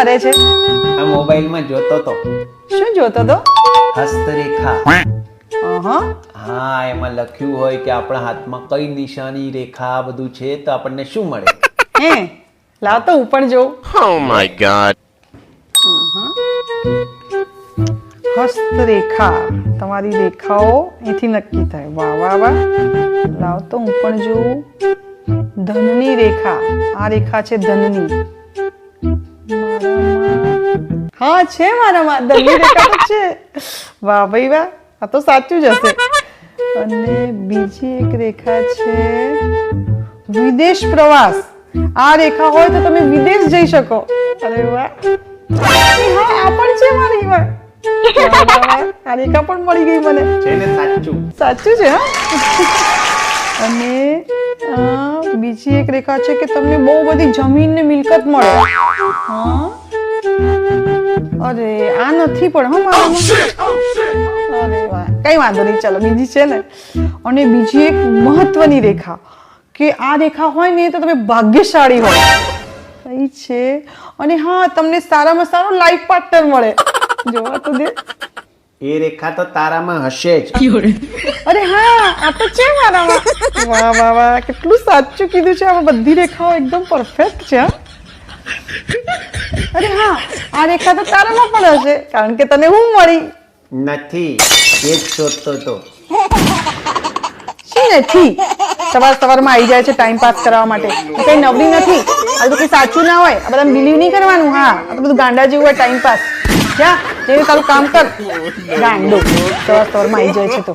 કરે છે? આ મોબાઈલમાં જોતો તો. શું જોતો તો? હસ્તરેખા. હા એમાં લખ્યું હોય કે આપણા હાથમાં કઈ નિશાની રેખા બધું છે તો આપણને શું મળે? હે લાવ તો હું પણ જોઉં. Oh my હસ્તરેખા. તમારી રેખાઓ અહીંથી નક્કી થાય. વાહ વાહ વાહ. લાવ તો હું પણ જોઉં. ધનની રેખા. આ રેખા છે ધનની. હા છે મારામાં ધનની રેખા છે. વાહ ભાઈ વાહ. આ તો સાચું જ હશે. અને બીજી એક રેખા છે વિદેશ પ્રવાસ. આ રેખા હોય તો તમે વિદેશ જઈ શકો. અરે વાહ. હા આ પણ છે મારી વાહ. આ રેખા પણ મળી ગઈ મને. છે ને સાચું. સાચું છે હા? અને બીજી એક રેખા છે કે તમને બહુ બધી જમીન ને મિલકત મળે. અરે આ નથી પણ હા મારામાં અરે વાહ. કઈ વાંધો નહીં ચાલો બીજી છે ને. અને બીજી એક મહત્વની રેખા કે આ રેખા હોય ને તો તમે ભાગ્યશાળી હોય. કઈ છે. અને હા તમને સારામાં સારો લાઈફ પાર્ટનર મળે. જોવા તો દે એ રેખા તો તારામાં હશે જ. અરે હા આ તો છે મારામાં. વાહ વાહ વાહ કેટલું સાચું કીધું છે. આ બધી રેખાઓ એકદમ પરફેક્ટ છે હા. અરે હા આ રેખા તો તારામાં પણ હશે કારણ કે તને હું મળી? નથી એ જ શોધતો તો શું નથી? સવાર સવારમાં આવી જાય છે ટાઈમ પાસ કરવા માટે. કઈ નબળી નથી? આ તો કઈ સાચું ના હોય? આ બધા બિલીવ નહીં કરવાનું? હા આ તો બધું ગાંડા જેવું હોય ટાઈમ પાસ જા જેવી તારું કામ કર. ગાંડો. સવાર સવારમાં આવી જાય છે તો.